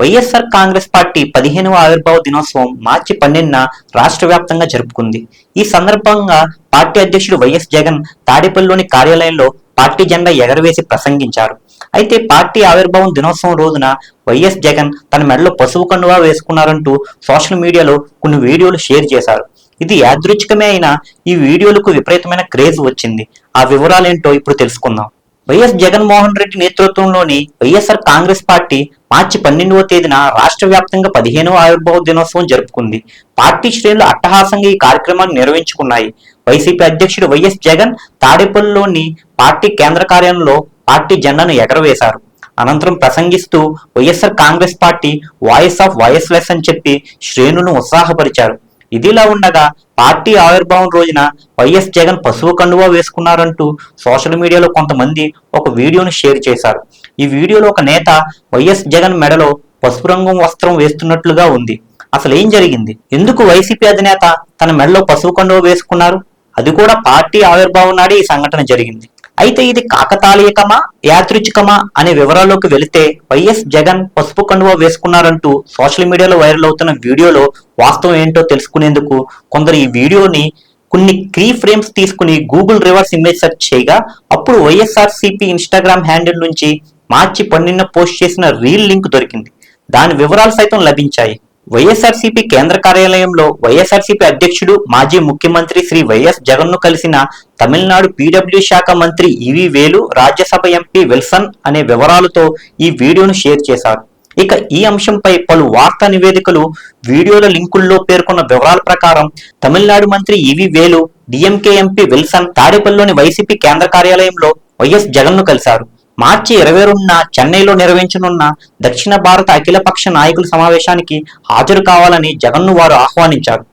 YSR Congress party పదిహేనవ ఆవిర్భావ దినోత్సవం మార్చి పన్నెండున రాష్ట్ర వ్యాప్తంగా జరుపుకుంది. ఈ సందర్భంగా పార్టీ అధ్యక్షుడు వైఎస్ జగన్ తాడేపల్లిలోని కార్యాలయంలో పార్టీ జెండా ఎగరవేసి ప్రసంగించారు. అయితే పార్టీ ఆవిర్భావం దినోత్సవం రోజున వైఎస్ జగన్ తన మెడలో పసుపు కండువా వేసుకున్నారంటూ సోషల్ మీడియాలో కొన్ని వీడియోలు షేర్ చేశారు. ఇది యాదృచ్ఛికమే అయినా ఈ వీడియోలకు విపరీతమైన క్రేజ్ వచ్చింది. ఆ వివరాలేంటో ఇప్పుడు తెలుసుకుందాం. వైఎస్ జగన్మోహన్ రెడ్డి నేతృత్వంలోని వైఎస్ఆర్ కాంగ్రెస్ పార్టీ మార్చి పన్నెండవ తేదీన రాష్ట్ర వ్యాప్తంగా పదిహేనవ ఆవిర్భావ దినోత్సవం జరుపుకుంది. పార్టీ శ్రేణులు అట్టహాసంగా ఈ కార్యక్రమాన్ని నిర్వహించుకున్నాయి. వైసీపీ అధ్యక్షుడు వైఎస్ జగన్ తాడేపల్లిలోని పార్టీ కేంద్ర కార్యాలయంలో పార్టీ జెండాను ఎగరవేశారు. అనంతరం ప్రసంగిస్తూ YSR Congress party voice of voiceless అని చెప్పి శ్రేణులను ఉత్సాహపరిచారు. ఇదిలా ఉండగా పార్టీ ఆవిర్భావం రోజున వైఎస్ జగన్ పశువు కండువా వేసుకున్నారంటూ సోషల్ మీడియాలో కొంతమంది ఒక వీడియోను షేర్ చేశారు. ఈ వీడియోలో ఒక నేత వైఎస్ జగన్ మెడలో పసుపు రంగు వస్త్రం వేస్తున్నట్లుగా ఉంది. అసలు ఏం జరిగింది? ఎందుకు వైసీపీ అధినేత తన మెడలో పసుపు కండువా వేసుకున్నారు? అది కూడా పార్టీ ఆవిర్భావం నాడే ఈ సంఘటన జరిగింది. అయితే ఇది కాకతాళీయకమా యాదృచ్ఛికమా అనే వివరాల్లోకి వెళితే వైఎస్ జగన్ పసుపు కండువ వేసుకున్నారంటూ సోషల్ మీడియాలో వైరల్ అవుతున్న వీడియోలో వాస్తవం ఏంటో తెలుసుకునేందుకు కొందరు ఈ వీడియోని కొన్ని క్రీ ఫ్రేమ్స్ తీసుకుని గూగుల్ రివర్స్ ఇమేజ్ సెర్చ్ చేయగా అప్పుడు వైఎస్ఆర్ సిపి ఇన్స్టాగ్రామ్ హ్యాండిల్ నుంచి మార్చి పన్నెండున పోస్ట్ చేసిన రీల్ లింక్ దొరికింది. దాని వివరాలు సైతం లభించాయి. వైఎస్ఆర్సీపీ కేంద్ర కార్యాలయంలో వైఎస్ఆర్సీపీ అధ్యక్షుడు మాజీ ముఖ్యమంత్రి శ్రీ వైఎస్ జగన్ను కలిసిన తమిళనాడు పీడబ్ల్యూ శాఖ మంత్రి ఈవి వేలు రాజ్యసభ ఎంపీ విల్సన్ అనే వివరాలతో ఈ వీడియోను షేర్ చేశారు. ఇక ఈ అంశంపై పలు వార్తా నివేదికలు వీడియోల లింకుల్లో పేర్కొన్న వివరాల ప్రకారం తమిళనాడు మంత్రి ఈవి వేలు డిఎంకే ఎంపీ విల్సన్ తాడేపల్లిలోని వైసీపీ కేంద్ర కార్యాలయంలో వైఎస్ జగన్ను కలిశారు. మార్చి ఇరవై రెండున చెన్నైలో నిర్వహించనున్న దక్షిణ భారత అఖిలపక్ష నాయకుల సమావేశానికి హాజరు కావాలని జగన్ను వారు ఆహ్వానించారు.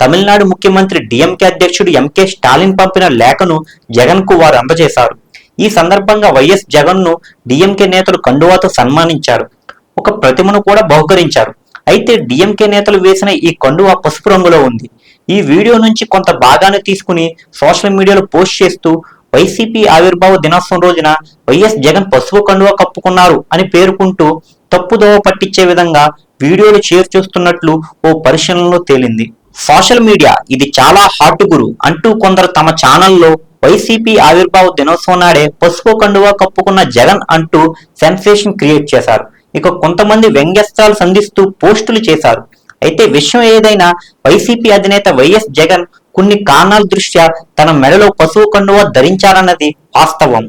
తమిళనాడు ముఖ్యమంత్రి డిఎంకే అధ్యక్షుడు ఎంకే స్టాలిన్ పంపిన లేఖను జగన్కు వారు అందజేశారు. ఈ సందర్భంగా వైఎస్ జగన్ను డిఎంకే నేతలు కండువాతో సన్మానించారు. ఒక ప్రతిమను కూడా బహుకరించారు. అయితే డిఎంకే నేతలు వేసిన ఈ కండువా పసుపు రంగులో ఉంది. ఈ వీడియో నుంచి కొంత భాగాన్ని తీసుకుని సోషల్ మీడియాలో పోస్ట్ చేస్తూ వైసీపీ ఆవిర్భావ దినోత్సవం రోజున వైఎస్ జగన్ పసుపు కండువా కప్పుకున్నారు అని పేర్కొంటూ తప్పుదోవ పట్టించే విధంగా వీడియోలు షేర్ చేస్తున్నట్లు ఓ పరిశీలనలో తేలింది. సోషల్ మీడియా ఇది చాలా హాట్ గురు అంటూ కొందరు తమ ఛానల్లో వైసీపీ ఆవిర్భావ దినోత్సవం నాడే పసుపు కండువా కప్పుకున్న జగన్ అంటూ సెన్సేషన్ క్రియేట్ చేశారు. ఇక కొంతమంది వ్యంగ్యస్త్రాలు సంధిస్తూ పోస్టులు చేశారు. అయితే విషయం ఏదైనా వైసీపీ అధినేత వైఎస్ జగన్ కొన్ని కారణాల దృష్ట్యా తన మెడలో పశువు కండువా ధరించారన్నది వాస్తవం.